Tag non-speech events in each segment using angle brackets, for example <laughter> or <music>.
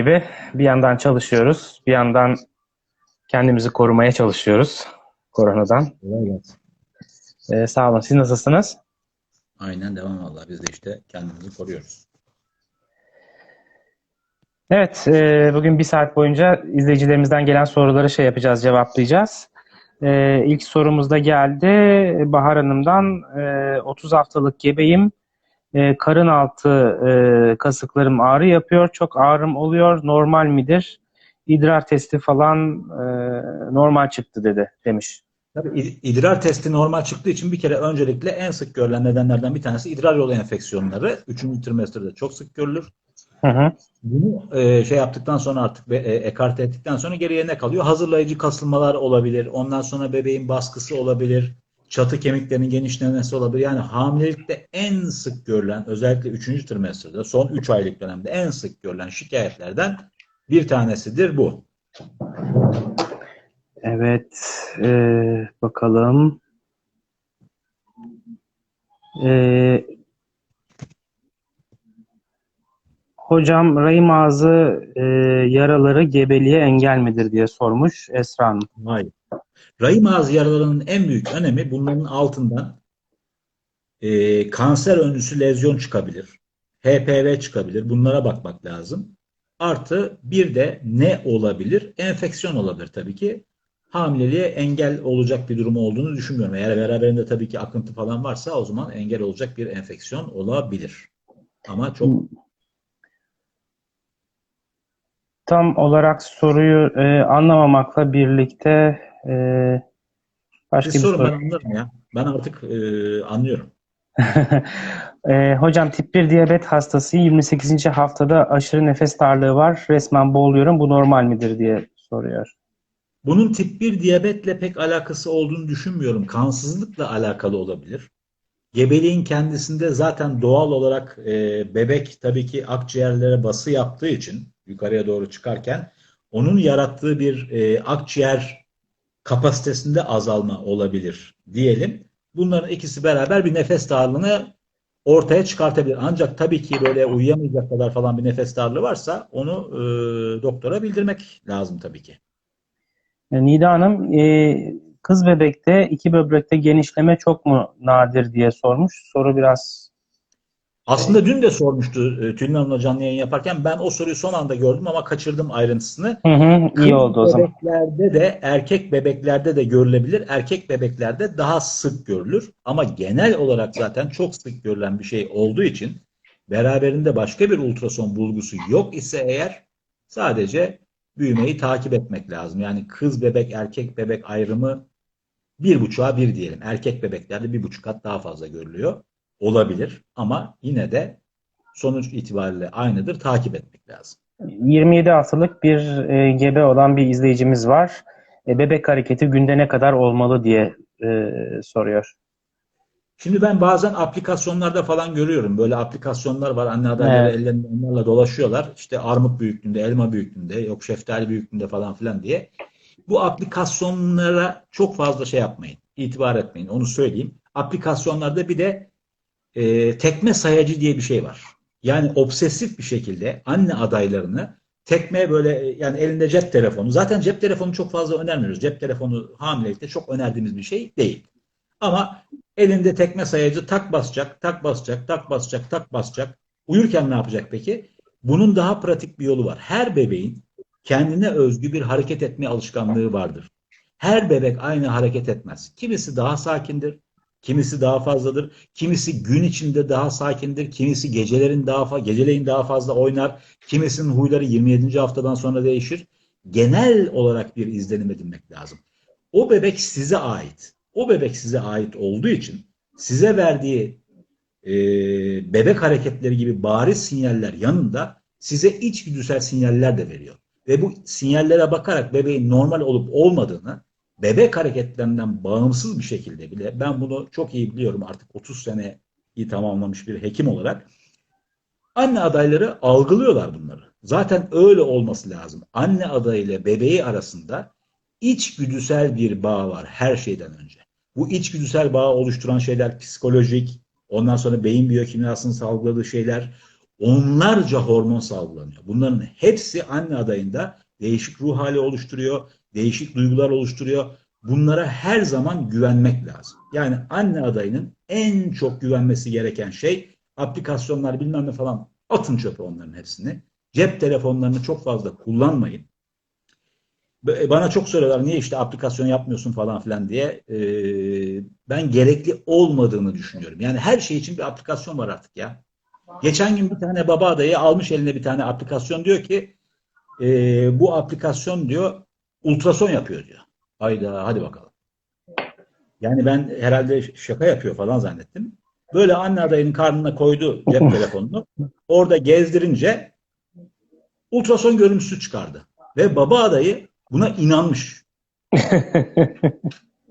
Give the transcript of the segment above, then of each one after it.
gibi bir yandan çalışıyoruz, bir yandan kendimizi korumaya çalışıyoruz koronadan. Gelsin. Ee, sağ olun. Siz nasılsınız? Aynen devam valla. Biz de işte kendimizi koruyoruz. Evet, e, bugün bir saat boyunca izleyicilerimizden gelen soruları şey yapacağız, cevaplayacağız. E, ilk sorumuz da geldi. Bahar Hanım'dan e, 30 haftalık gebeyim. E, karın altı e, kasıklarım ağrı yapıyor. Çok ağrım oluyor. Normal midir? İdrar testi falan e, normal çıktı dedi demiş. Tabii id- idrar testi normal çıktığı için bir kere öncelikle en sık görülen nedenlerden bir tanesi idrar yolu enfeksiyonları. Üçüncü trimesterde çok sık görülür. Hı hı. Bunu e, şey yaptıktan sonra artık e, ekarte ettikten sonra geriye ne kalıyor? Hazırlayıcı kasılmalar olabilir. Ondan sonra bebeğin baskısı olabilir. Çatı kemiklerinin genişlemesi olabilir. Yani hamilelikte en sık görülen özellikle 3. trimesterde son 3 aylık dönemde en sık görülen şikayetlerden bir tanesidir bu. Evet, e, bakalım. E, hocam rahim ağzı e, yaraları gebeliğe engel midir diye sormuş Esra Hanım. Hayır. Rahim ağzı yaralarının en büyük önemi bunların altından e, kanser öncüsü lezyon çıkabilir. HPV çıkabilir. Bunlara bakmak lazım. Artı bir de ne olabilir? Enfeksiyon olabilir tabii ki. Hamileliğe engel olacak bir durum olduğunu düşünmüyorum. Eğer beraberinde tabii ki akıntı falan varsa o zaman engel olacak bir enfeksiyon olabilir. Ama çok Tam olarak soruyu e, anlamamakla birlikte e, başka bir sorun ben soru. anlarım ya. Ben artık e, anlıyorum. <laughs> E, hocam tip 1 diyabet hastası 28. haftada aşırı nefes darlığı var. Resmen boğuluyorum. Bu normal midir diye soruyor. Bunun tip 1 diyabetle pek alakası olduğunu düşünmüyorum. Kansızlıkla alakalı olabilir. Gebeliğin kendisinde zaten doğal olarak e, bebek tabii ki akciğerlere bası yaptığı için yukarıya doğru çıkarken onun yarattığı bir e, akciğer kapasitesinde azalma olabilir diyelim. Bunların ikisi beraber bir nefes darlığını ortaya çıkartabilir. Ancak tabii ki böyle uyuyamayacak kadar falan bir nefes darlığı varsa onu e, doktora bildirmek lazım tabii ki. E, Nida Hanım, e, kız bebekte iki böbrekte genişleme çok mu nadir diye sormuş. Soru biraz Aslında dün de sormuştu e, Tülin Hanım'la canlı yayın yaparken. Ben o soruyu son anda gördüm ama kaçırdım ayrıntısını. hı hı, iyi Kız oldu o zaman. bebeklerde de erkek bebeklerde de görülebilir. Erkek bebeklerde daha sık görülür. Ama genel olarak zaten çok sık görülen bir şey olduğu için beraberinde başka bir ultrason bulgusu yok ise eğer sadece büyümeyi takip etmek lazım. Yani kız bebek erkek bebek ayrımı bir buçuğa bir diyelim. Erkek bebeklerde bir buçuk kat daha fazla görülüyor. Olabilir ama yine de sonuç itibariyle aynıdır. Takip etmek lazım. 27 haftalık bir e, gebe olan bir izleyicimiz var. E, bebek hareketi günde ne kadar olmalı diye e, soruyor. Şimdi ben bazen aplikasyonlarda falan görüyorum. Böyle aplikasyonlar var. Anne adayları Evet. ellerinde onlarla dolaşıyorlar. İşte armut büyüklüğünde, elma büyüklüğünde, yok şeftali büyüklüğünde falan filan diye. Bu aplikasyonlara çok fazla şey yapmayın. itibar etmeyin. Onu söyleyeyim. Aplikasyonlarda bir de e, tekme sayacı diye bir şey var. Yani obsesif bir şekilde anne adaylarını tekme böyle e, yani elinde cep telefonu. Zaten cep telefonu çok fazla önermiyoruz. Cep telefonu hamilelikte çok önerdiğimiz bir şey değil. Ama elinde tekme sayacı tak basacak, tak basacak, tak basacak, tak basacak. Uyurken ne yapacak peki? Bunun daha pratik bir yolu var. Her bebeğin kendine özgü bir hareket etme alışkanlığı vardır. Her bebek aynı hareket etmez. Kimisi daha sakindir, kimisi daha fazladır, kimisi gün içinde daha sakindir, kimisi gecelerin daha geceleyin daha fazla oynar, kimisinin huyları 27. haftadan sonra değişir. Genel olarak bir izlenim edinmek lazım. O bebek size ait. O bebek size ait olduğu için size verdiği e, bebek hareketleri gibi bariz sinyaller yanında size içgüdüsel sinyaller de veriyor. Ve bu sinyallere bakarak bebeğin normal olup olmadığını bebek hareketlerinden bağımsız bir şekilde bile ben bunu çok iyi biliyorum artık 30 seneyi tamamlamış bir hekim olarak anne adayları algılıyorlar bunları. Zaten öyle olması lazım. Anne adayıyla bebeği arasında içgüdüsel bir bağ var her şeyden önce. Bu içgüdüsel bağı oluşturan şeyler psikolojik, ondan sonra beyin biyokimyasının salgıladığı şeyler, onlarca hormon salgılanıyor. Bunların hepsi anne adayında değişik ruh hali oluşturuyor, değişik duygular oluşturuyor. Bunlara her zaman güvenmek lazım. Yani anne adayının en çok güvenmesi gereken şey aplikasyonlar bilmem ne falan atın çöpe onların hepsini. Cep telefonlarını çok fazla kullanmayın. Bana çok soruyorlar niye işte aplikasyon yapmıyorsun falan filan diye. Ee, ben gerekli olmadığını düşünüyorum. Yani her şey için bir aplikasyon var artık ya. Geçen gün bir tane baba adayı almış eline bir tane aplikasyon diyor ki e, bu aplikasyon diyor ultrason yapıyor diyor. Hayda hadi bakalım. Yani ben herhalde şaka yapıyor falan zannettim. Böyle anne adayının karnına koydu cep telefonunu. Orada gezdirince ultrason görüntüsü çıkardı. Ve baba adayı buna inanmış. <laughs>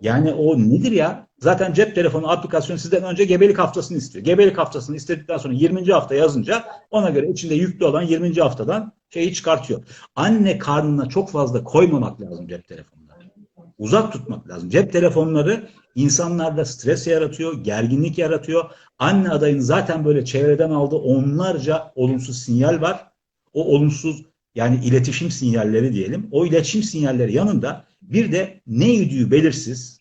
yani o nedir ya? Zaten cep telefonu aplikasyonu sizden önce gebelik haftasını istiyor. Gebelik haftasını istedikten sonra 20. hafta yazınca ona göre içinde yüklü olan 20. haftadan şeyi çıkartıyor. Anne karnına çok fazla koymamak lazım cep telefonları. Uzak tutmak lazım. Cep telefonları insanlarda stres yaratıyor, gerginlik yaratıyor. Anne adayın zaten böyle çevreden aldığı onlarca olumsuz sinyal var. O olumsuz yani iletişim sinyalleri diyelim. O iletişim sinyalleri yanında bir de ne yediği belirsiz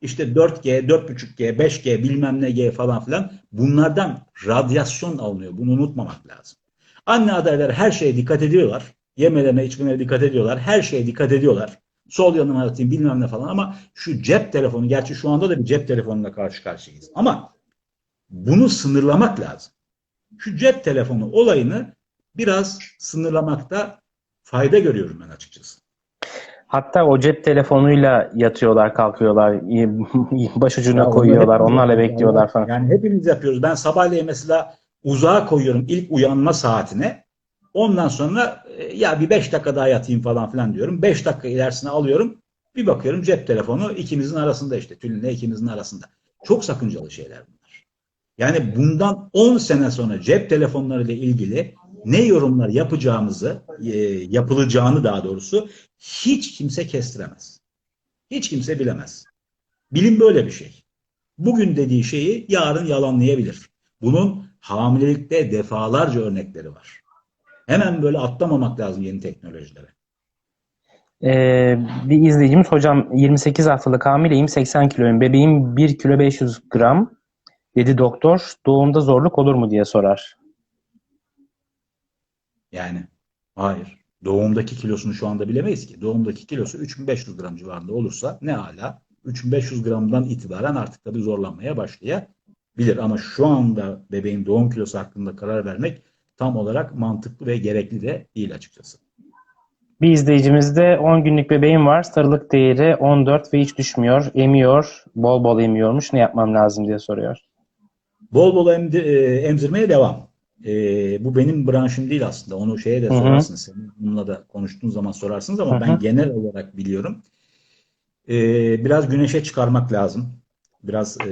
işte 4G, 4.5G, 5G bilmem ne G falan filan bunlardan radyasyon alınıyor. Bunu unutmamak lazım. Anne adayları her şeye dikkat ediyorlar. Yemelerine, içmelerine dikkat ediyorlar. Her şeye dikkat ediyorlar. Sol yanıma atayım bilmem ne falan ama şu cep telefonu, gerçi şu anda da bir cep telefonuna karşı karşıyayız. Ama bunu sınırlamak lazım. Şu cep telefonu olayını biraz sınırlamakta fayda görüyorum ben açıkçası. Hatta o cep telefonuyla yatıyorlar, kalkıyorlar, <laughs> başucuna ya koyuyorlar, onlarla bekliyorlar falan. Yani hepimiz yapıyoruz. Ben sabahleyin mesela uzağa koyuyorum ilk uyanma saatine. Ondan sonra e, ya bir beş dakika daha yatayım falan filan diyorum. Beş dakika ilerisine alıyorum. Bir bakıyorum cep telefonu ikimizin arasında işte. Tülinle ikimizin arasında. Çok sakıncalı şeyler bunlar. Yani bundan 10 sene sonra cep telefonları ile ilgili ne yorumlar yapacağımızı, e, yapılacağını daha doğrusu hiç kimse kestiremez. Hiç kimse bilemez. Bilim böyle bir şey. Bugün dediği şeyi yarın yalanlayabilir. Bunun hamilelikte defalarca örnekleri var. Hemen böyle atlamamak lazım yeni teknolojilere. Ee, bir izleyicimiz hocam 28 haftalık hamileyim 80 kiloyum bebeğim 1 kilo 500 gram dedi doktor doğumda zorluk olur mu diye sorar. Yani hayır. Doğumdaki kilosunu şu anda bilemeyiz ki. Doğumdaki kilosu 3500 gram civarında olursa ne hala 3500 gramdan itibaren artık tabii zorlanmaya başlayabilir. Ama şu anda bebeğin doğum kilosu hakkında karar vermek tam olarak mantıklı ve gerekli de değil açıkçası. Bir izleyicimizde 10 günlük bebeğim var. Sarılık değeri 14 ve hiç düşmüyor. Emiyor. Bol bol emiyormuş. Ne yapmam lazım diye soruyor. Bol bol emdi, e, emzirmeye devam. E, bu benim branşım değil aslında. Onu şeye de sorarsınız. Bununla da konuştuğun zaman sorarsınız ama Hı-hı. ben genel olarak biliyorum. E, biraz güneşe çıkarmak lazım. Biraz e,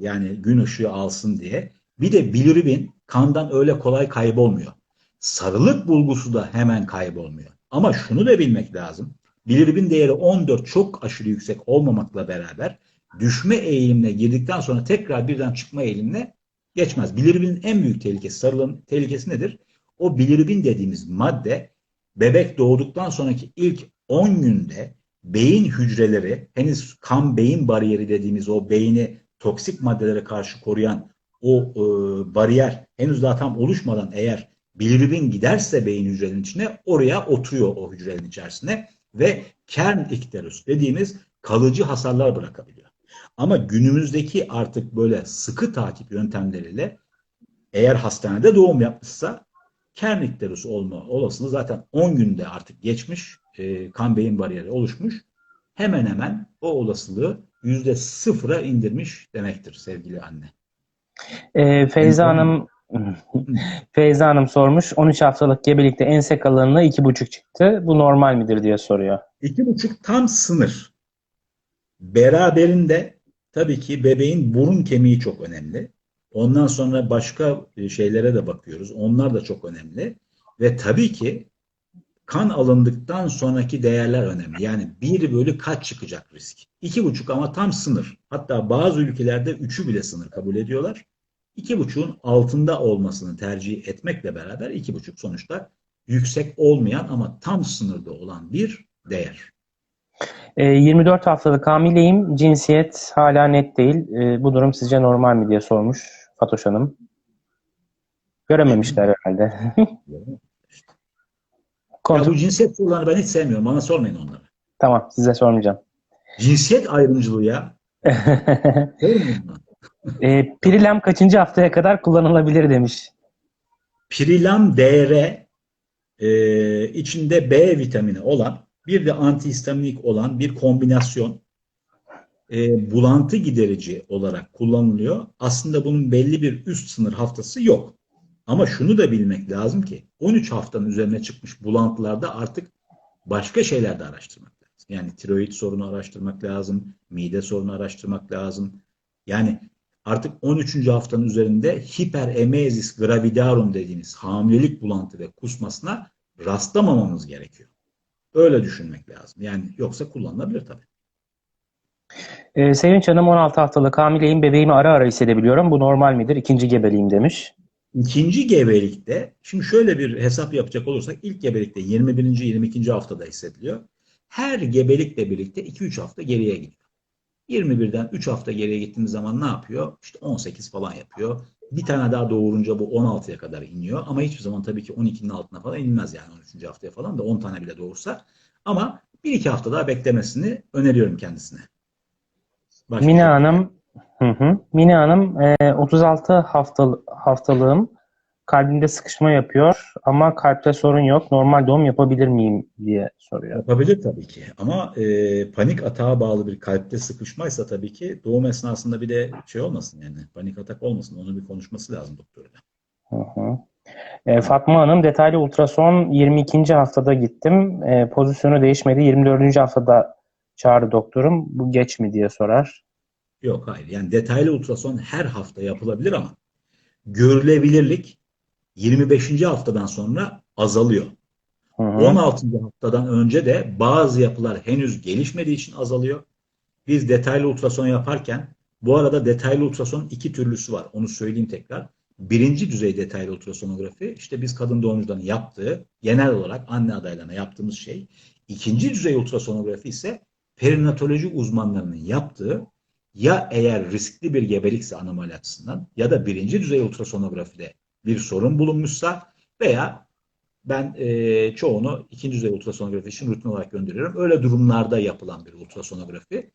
yani gün ışığı alsın diye. Bir de bilirubin kandan öyle kolay kaybolmuyor. Sarılık bulgusu da hemen kaybolmuyor. Ama şunu da bilmek lazım. Bilirubin değeri 14 çok aşırı yüksek olmamakla beraber düşme eğilimine girdikten sonra tekrar birden çıkma eğilimine geçmez. Bilirubinin en büyük tehlikesi, sarılığın tehlikesi nedir? O bilirubin dediğimiz madde bebek doğduktan sonraki ilk 10 günde beyin hücreleri henüz kan beyin bariyeri dediğimiz o beyni toksik maddelere karşı koruyan o e, bariyer henüz daha tam oluşmadan eğer bilirubin giderse beyin hücrelerinin içine oraya oturuyor o hücrelerin içerisine ve kern ikterus dediğimiz kalıcı hasarlar bırakabiliyor. Ama günümüzdeki artık böyle sıkı takip yöntemleriyle eğer hastanede doğum yapmışsa kern ikterus olma olasılığı zaten 10 günde artık geçmiş, e, kan beyin bariyeri oluşmuş. Hemen hemen o olasılığı yüzde sıfıra indirmiş demektir sevgili anne. E, Feyza Hanım Feyza Hanım sormuş. 13 haftalık gebelikte ense kalınlığı 2,5 çıktı. Bu normal midir diye soruyor. 2,5 tam sınır. Beraberinde tabii ki bebeğin burun kemiği çok önemli. Ondan sonra başka şeylere de bakıyoruz. Onlar da çok önemli. Ve tabii ki kan alındıktan sonraki değerler önemli. Yani bir bölü kaç çıkacak risk? İki buçuk ama tam sınır. Hatta bazı ülkelerde üçü bile sınır kabul ediyorlar. 2,5'un altında olmasını tercih etmekle beraber 2,5 sonuçta yüksek olmayan ama tam sınırda olan bir değer. E, 24 haftalık hamileyim. Cinsiyet hala net değil. E, bu durum sizce normal mi diye sormuş Fatoş Hanım. Görememişler herhalde. <laughs> Ya bu cinsiyet sorularını ben hiç sevmiyorum. Bana sormayın onları. Tamam size sormayacağım. Cinsiyet ayrımcılığı ya. <laughs> E, Pirilem kaçıncı haftaya kadar kullanılabilir demiş. Pirilam DR e, içinde B vitamini olan bir de antihistaminik olan bir kombinasyon e, bulantı giderici olarak kullanılıyor. Aslında bunun belli bir üst sınır haftası yok. Ama şunu da bilmek lazım ki 13 haftanın üzerine çıkmış bulantılarda artık başka şeyler de araştırmak lazım. Yani tiroid sorunu araştırmak lazım, mide sorunu araştırmak lazım. Yani artık 13. haftanın üzerinde hiperemezis gravidarum dediğimiz hamilelik bulantı ve kusmasına rastlamamamız gerekiyor. Öyle düşünmek lazım. Yani yoksa kullanılabilir tabii. E, Sevinç Hanım 16 haftalık hamileyim. Bebeğimi ara ara hissedebiliyorum. Bu normal midir? İkinci gebeliğim demiş. İkinci gebelikte, şimdi şöyle bir hesap yapacak olursak ilk gebelikte 21. 22. haftada hissediliyor. Her gebelikle birlikte 2-3 hafta geriye gidiyor. 21'den 3 hafta geriye gittiğimiz zaman ne yapıyor? İşte 18 falan yapıyor. Bir tane daha doğurunca bu 16'ya kadar iniyor. Ama hiçbir zaman tabii ki 12'nin altına falan inmez yani 13. haftaya falan da 10 tane bile doğursa. Ama 1-2 hafta daha beklemesini öneriyorum kendisine. Başka Mine şey- Hanım hı hı. Mine Hanım e, 36 haftal haftalığım kalbimde sıkışma yapıyor ama kalpte sorun yok. Normal doğum yapabilir miyim diye soruyor. Yapabilir tabii ki ama e, panik atağa bağlı bir kalpte sıkışmaysa tabii ki doğum esnasında bir de şey olmasın yani panik atak olmasın onu bir konuşması lazım doktorla. Hı hı. E, Fatma Hanım detaylı ultrason 22. haftada gittim. E, pozisyonu değişmedi. 24. haftada çağrı doktorum. Bu geç mi diye sorar. Yok hayır yani detaylı ultrason her hafta yapılabilir ama görülebilirlik 25. haftadan sonra azalıyor. Hı hı. 16. haftadan önce de bazı yapılar henüz gelişmediği için azalıyor. Biz detaylı ultrason yaparken bu arada detaylı ultrasonun iki türlüsü var. Onu söyleyeyim tekrar. Birinci düzey detaylı ultrasonografi işte biz kadın doğumcuların yaptığı genel olarak anne adaylarına yaptığımız şey. İkinci düzey ultrasonografi ise perinatoloji uzmanlarının yaptığı ya eğer riskli bir gebelikse anomali açısından ya da birinci düzey ultrasonografide bir sorun bulunmuşsa veya ben e, çoğunu ikinci düzey ultrasonografi için rutin olarak gönderiyorum. Öyle durumlarda yapılan bir ultrasonografi.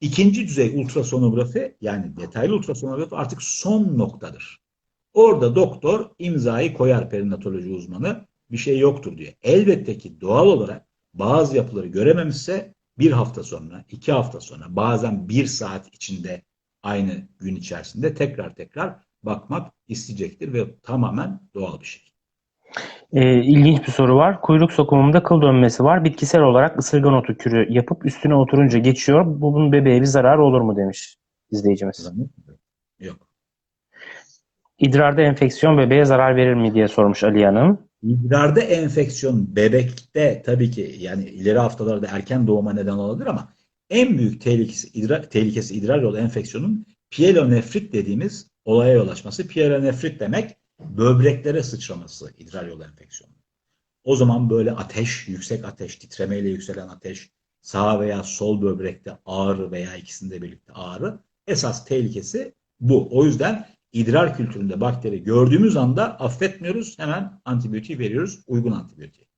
İkinci düzey ultrasonografi yani detaylı ultrasonografi artık son noktadır. Orada doktor imzayı koyar perinatoloji uzmanı bir şey yoktur diye. Elbette ki doğal olarak bazı yapıları görememişse bir hafta sonra, iki hafta sonra, bazen bir saat içinde aynı gün içerisinde tekrar tekrar bakmak isteyecektir ve tamamen doğal bir şey. E, ilginç bir soru var. Kuyruk sokumumda kıl dönmesi var. Bitkisel olarak ısırgan otu kürü yapıp üstüne oturunca geçiyor. Bu bunun bebeğe bir zararı olur mu demiş izleyicimiz. Yok. İdrarda enfeksiyon bebeğe zarar verir mi diye sormuş Ali Hanım. İdrarda enfeksiyon bebekte tabii ki yani ileri haftalarda erken doğuma neden olabilir ama en büyük tehlikesi idrar, tehlikesi idrar yolu enfeksiyonun piyelonefrit dediğimiz olaya yol açması. Piyelonefrit demek böbreklere sıçraması idrar yolu enfeksiyonu. O zaman böyle ateş, yüksek ateş, titremeyle yükselen ateş, sağ veya sol böbrekte ağrı veya ikisinde birlikte ağrı esas tehlikesi bu. O yüzden idrar kültüründe bakteri gördüğümüz anda affetmiyoruz. Hemen antibiyotik veriyoruz. Uygun antibiyotik.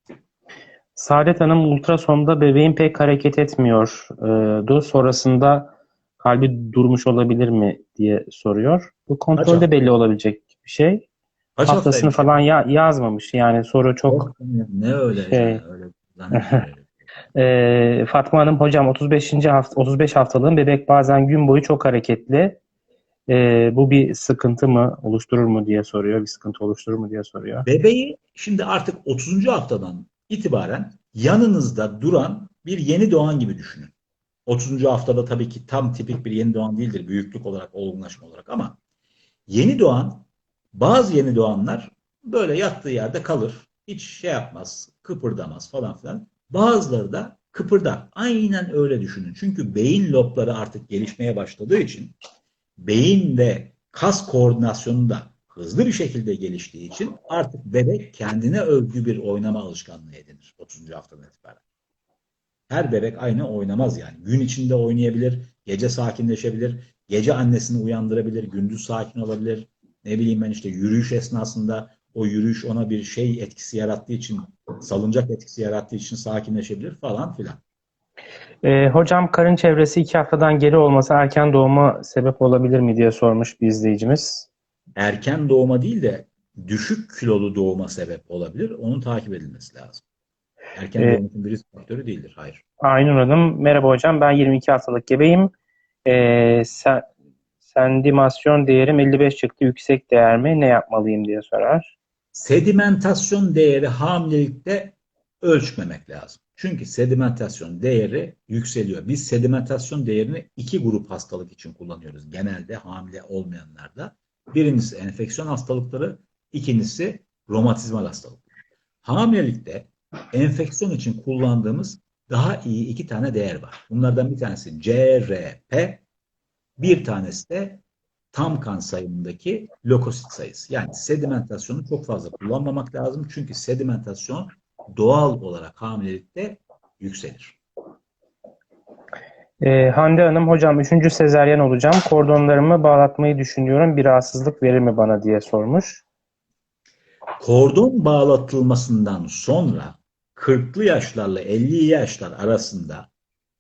Saadet Hanım ultrasonda bebeğim pek hareket etmiyordu. Sonrasında kalbi durmuş olabilir mi diye soruyor. Bu kontrolde belli olabilecek bir şey. Kaç Haftasını haftaymış? falan ya- yazmamış. Yani soru çok ne öyle Şey. ya, öyle. <laughs> Ee, Fatma Hanım hocam 35. hafta 35 haftalığın bebek bazen gün boyu çok hareketli. Ee, bu bir sıkıntı mı oluşturur mu diye soruyor. Bir sıkıntı oluşturur mu diye soruyor. Bebeği şimdi artık 30. haftadan itibaren yanınızda duran bir yeni doğan gibi düşünün. 30. haftada tabii ki tam tipik bir yeni doğan değildir büyüklük olarak, olgunlaşma olarak ama yeni doğan, bazı yeni doğanlar böyle yattığı yerde kalır. Hiç şey yapmaz, kıpırdamaz falan filan. Bazıları da kıpırdar. Aynen öyle düşünün. Çünkü beyin lobları artık gelişmeye başladığı için beyin ve kas koordinasyonu da hızlı bir şekilde geliştiği için artık bebek kendine özgü bir oynama alışkanlığı edinir 30. haftadan itibaren. Her bebek aynı oynamaz yani. Gün içinde oynayabilir, gece sakinleşebilir, gece annesini uyandırabilir, gündüz sakin olabilir. Ne bileyim ben işte yürüyüş esnasında o yürüyüş ona bir şey etkisi yarattığı için, salıncak etkisi yarattığı için sakinleşebilir falan filan. Ee, hocam karın çevresi iki haftadan geri olması erken doğuma sebep olabilir mi diye sormuş bir izleyicimiz. Erken doğuma değil de düşük kilolu doğuma sebep olabilir. Onun takip edilmesi lazım. Erken Ee, doğum için bir risk faktörü değildir. Hayır. Aynur Hanım, merhaba hocam. Ben 22 haftalık gebeyim. Ee, sen, sendimasyon değerim 55 çıktı. Yüksek değer mi? Ne yapmalıyım diye sorar. Sedimentasyon değeri hamilelikte ölçmemek lazım. Çünkü sedimentasyon değeri yükseliyor. Biz sedimentasyon değerini iki grup hastalık için kullanıyoruz. Genelde hamile olmayanlarda. Birincisi enfeksiyon hastalıkları, ikincisi romatizmal hastalıklar. Hamilelikte enfeksiyon için kullandığımız daha iyi iki tane değer var. Bunlardan bir tanesi CRP, bir tanesi de tam kan sayımındaki lökosit sayısı. Yani sedimentasyonu çok fazla kullanmamak lazım. Çünkü sedimentasyon doğal olarak hamilelikte yükselir. Ee, Hande Hanım, hocam 3. sezaryen olacağım. Kordonlarımı bağlatmayı düşünüyorum. Bir rahatsızlık verir mi bana diye sormuş. Kordon bağlatılmasından sonra 40'lı yaşlarla 50'li yaşlar arasında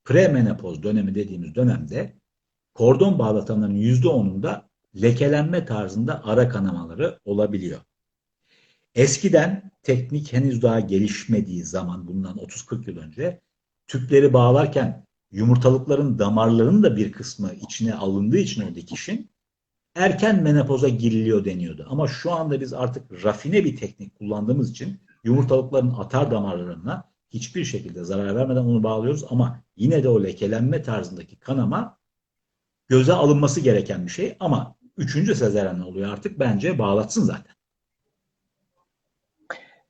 premenopoz dönemi dediğimiz dönemde kordon bağlatanların %10'unda lekelenme tarzında ara kanamaları olabiliyor. Eskiden teknik henüz daha gelişmediği zaman bundan 30-40 yıl önce tüpleri bağlarken yumurtalıkların damarlarının da bir kısmı içine alındığı için o dikişin erken menopoza giriliyor deniyordu. Ama şu anda biz artık rafine bir teknik kullandığımız için yumurtalıkların atar damarlarına hiçbir şekilde zarar vermeden onu bağlıyoruz ama yine de o lekelenme tarzındaki kanama göze alınması gereken bir şey ama üçüncü sezaryen oluyor artık bence bağlatsın zaten.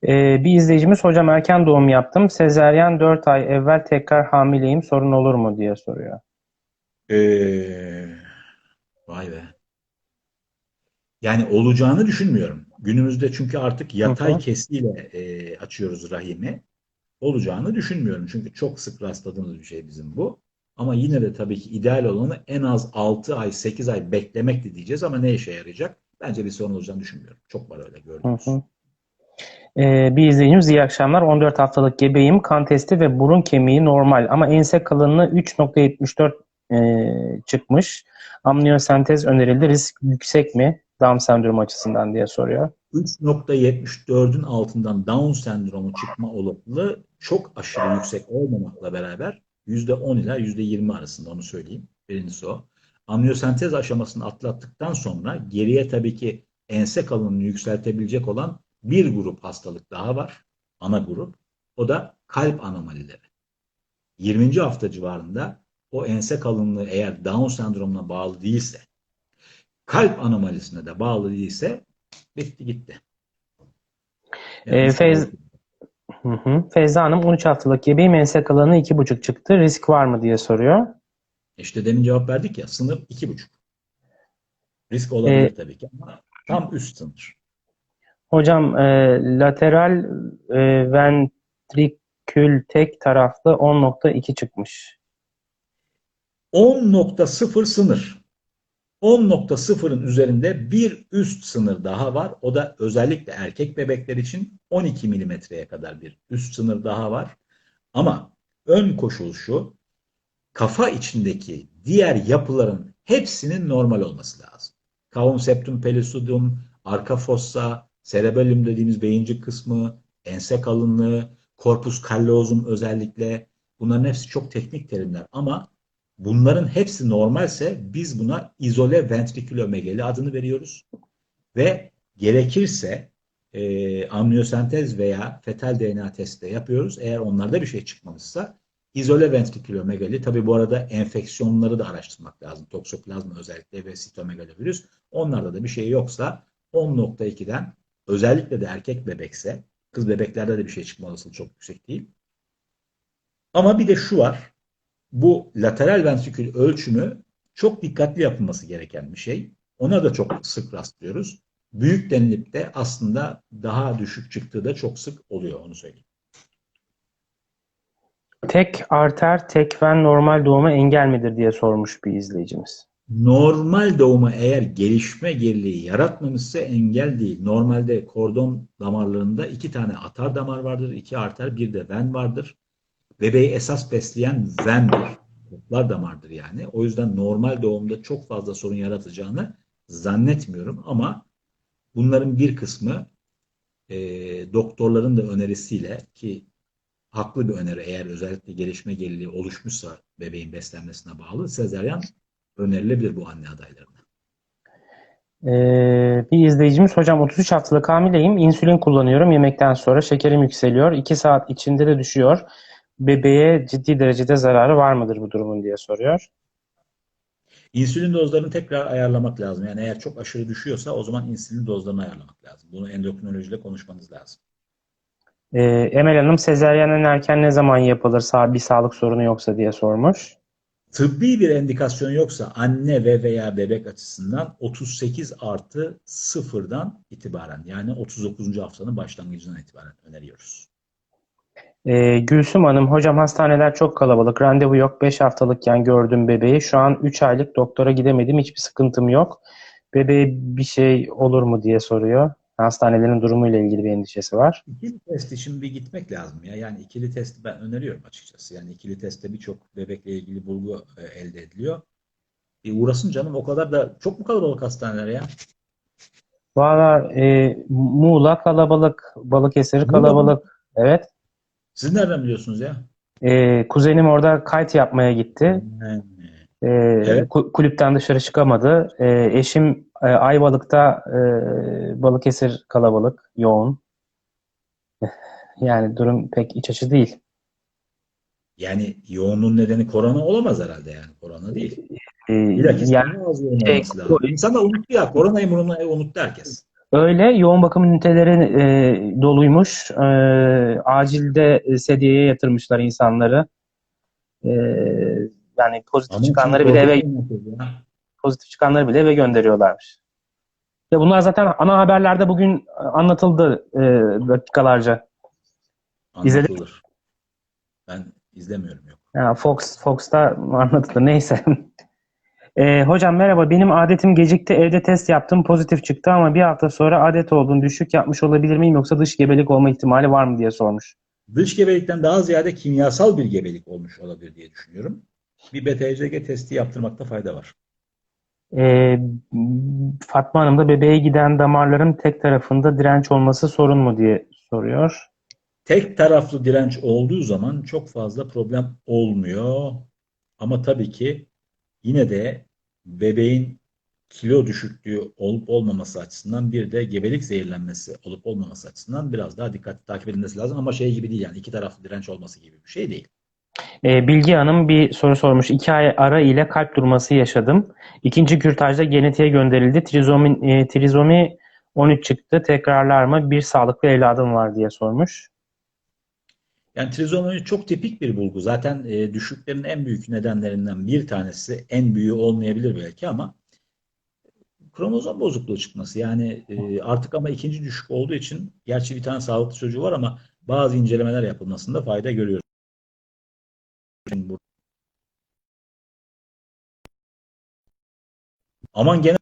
Ee, bir izleyicimiz, hocam erken doğum yaptım. Sezaryen 4 ay evvel tekrar hamileyim. Sorun olur mu diye soruyor. Ee, vay be. Yani olacağını düşünmüyorum. Günümüzde çünkü artık yatay Hı hı. kesiyle e, açıyoruz rahimi. Olacağını düşünmüyorum. Çünkü çok sık rastladığımız bir şey bizim bu. Ama yine de tabii ki ideal olanı en az 6 ay, 8 ay beklemekti diyeceğiz ama ne işe yarayacak? Bence bir sorun olacağını düşünmüyorum. Çok var öyle Hı gördüğümüz. hı. Ee, bir izleyicimiz, iyi akşamlar. 14 haftalık gebeyim. Kan testi ve burun kemiği normal ama ense kalınlığı 3.74 e, çıkmış. Amniyosentez önerildi. Risk yüksek mi? Down sendromu açısından diye soruyor. 3.74'ün altından Down sendromu çıkma olasılığı çok aşırı yüksek olmamakla beraber %10 ila %20 arasında onu söyleyeyim. Birincisi o. Amniyosentez aşamasını atlattıktan sonra geriye tabii ki ense kalınlığını yükseltebilecek olan bir grup hastalık daha var. Ana grup. O da kalp anomalileri. 20. hafta civarında o ense kalınlığı eğer Down sendromuna bağlı değilse, kalp anomalisine de bağlı değilse bitti gitti. Yani Ee, Feyz- Hı hı. Feyza Hanım 13 haftalık gebeyim. Ense kalınlığı 2,5 çıktı. Risk var mı diye soruyor. İşte demin cevap verdik ya sınır iki buçuk. Risk olabilir Ee, tabii ki ama tam üst sınır. Hocam e, lateral e, ventrikül tek taraflı 10.2 çıkmış. 10.0 sınır. 10.0'ın üzerinde bir üst sınır daha var. O da özellikle erkek bebekler için 12 milimetreye kadar bir üst sınır daha var. Ama ön koşul şu, kafa içindeki diğer yapıların hepsinin normal olması lazım. Cavum septum pellucidum, arka fossa, cerebellum dediğimiz beyincik kısmı, ense kalınlığı, corpus callosum özellikle bunların hepsi çok teknik terimler ama bunların hepsi normalse biz buna izole ventrikülomegali adını veriyoruz ve gerekirse e, amniyosentez veya fetal DNA testi de yapıyoruz. Eğer onlarda bir şey çıkmamışsa izole ventrikülomegali tabi bu arada enfeksiyonları da araştırmak lazım. Toksoplazma özellikle ve sitomegalovirüs. Onlarda da bir şey yoksa 10.2'den özellikle de erkek bebekse kız bebeklerde de bir şey çıkma olasılığı çok yüksek değil. Ama bir de şu var. Bu lateral ventrikül ölçümü çok dikkatli yapılması gereken bir şey. Ona da çok sık rastlıyoruz. Büyük denilip de aslında daha düşük çıktığı da çok sık oluyor onu söyleyeyim. Tek arter, tek ven normal doğuma engel midir diye sormuş bir izleyicimiz. Normal doğuma eğer gelişme geriliği yaratmamışsa engel değil. Normalde kordon damarlarında iki tane atar damar vardır, iki arter, bir de ven vardır. Bebeği esas besleyen vendir. Toplar damardır yani. O yüzden normal doğumda çok fazla sorun yaratacağını zannetmiyorum ama bunların bir kısmı e, doktorların da önerisiyle ki haklı bir öneri eğer özellikle gelişme geriliği oluşmuşsa bebeğin beslenmesine bağlı sezaryen önerilebilir bu anne adaylarına. Ee, bir izleyicimiz hocam 33 haftalık hamileyim. İnsülin kullanıyorum. Yemekten sonra şekerim yükseliyor. 2 saat içinde de düşüyor. Bebeğe ciddi derecede zararı var mıdır bu durumun diye soruyor. İnsülin dozlarını tekrar ayarlamak lazım. Yani eğer çok aşırı düşüyorsa o zaman insülin dozlarını ayarlamak lazım. Bunu endokrinolojiyle konuşmanız lazım. Ee, Emel Hanım sezaryen en erken ne zaman yapılır bir sağlık sorunu yoksa diye sormuş. Tıbbi bir endikasyon yoksa anne ve veya bebek açısından 38 artı sıfırdan itibaren yani 39. haftanın başlangıcından itibaren öneriyoruz. Ee, Gülsüm Hanım, hocam hastaneler çok kalabalık, randevu yok. 5 haftalıkken gördüm bebeği. Şu an 3 aylık doktora gidemedim, hiçbir sıkıntım yok. Bebeğe bir şey olur mu diye soruyor. Hastanelerin durumuyla ilgili bir endişesi var. İkili test için bir gitmek lazım ya. Yani ikili testi ben öneriyorum açıkçası. Yani ikili testte birçok bebekle ilgili bulgu e, elde ediliyor. E, uğrasın canım o kadar da çok mu kalabalık hastaneler ya? Valla e, Muğla kalabalık, Balıkesir Muğla kalabalık. Evet. Siz nereden biliyorsunuz ya? E, kuzenim orada kite yapmaya gitti. Yani, E, Evet. ku- kulüpten dışarı çıkamadı. E, eşim e, Ayvalık'ta e, Balıkesir kalabalık, yoğun. <laughs> Yani durum pek iç açıcı değil. yani yoğunluğun nedeni korona olamaz herhalde yani. Korona değil. E, Bilakis yani daha az yoğun şey, olması lazım. İnsan da unuttu ya. Koronayı unuttu herkes. Öyle yoğun bakım üniteleri e, doluymuş. E, acilde e, sedyeye yatırmışlar insanları. E, yani pozitif Ama çıkanları bile eve pozitif çıkanları bile eve gönderiyorlarmış. Ve bunlar zaten ana haberlerde bugün anlatıldı e, dakikalarca. İzledin Anlatılır. Ben izlemiyorum yok. Ya Fox Fox'ta anlatıldı. Neyse. <laughs> E, hocam merhaba. Benim adetim gecikti. Evde test yaptım. Pozitif çıktı ama bir hafta sonra adet olduğunu düşük yapmış olabilir miyim yoksa dış gebelik olma ihtimali var mı diye sormuş. Dış gebelikten daha ziyade kimyasal bir gebelik olmuş olabilir diye düşünüyorum. Bir BTCG testi yaptırmakta fayda var. E, Fatma Hanım da bebeğe giden damarların tek tarafında direnç olması sorun mu diye soruyor. Tek taraflı direnç olduğu zaman çok fazla problem olmuyor. Ama tabii ki yine de bebeğin kilo düşüklüğü olup olmaması açısından bir de gebelik zehirlenmesi olup olmaması açısından biraz daha dikkatli takip edilmesi lazım. Ama şey gibi değil yani iki taraflı direnç olması gibi bir şey değil. E, Bilgi Hanım bir soru sormuş. İki ay ara ile kalp durması yaşadım. İkinci kürtajda genetiğe gönderildi. Trizomi, e, trizomi 13 çıktı. Tekrarlar mı? Bir sağlıklı evladım var diye sormuş. Yani trizomi çok tipik bir bulgu. Zaten e, düşüklerin en büyük nedenlerinden bir tanesi, en büyüğü olmayabilir belki ama kromozom bozukluğu çıkması. Yani e, artık ama ikinci düşük olduğu için gerçi bir tane sağlıklı çocuğu var ama bazı incelemeler yapılmasında fayda görüyoruz. Aman gene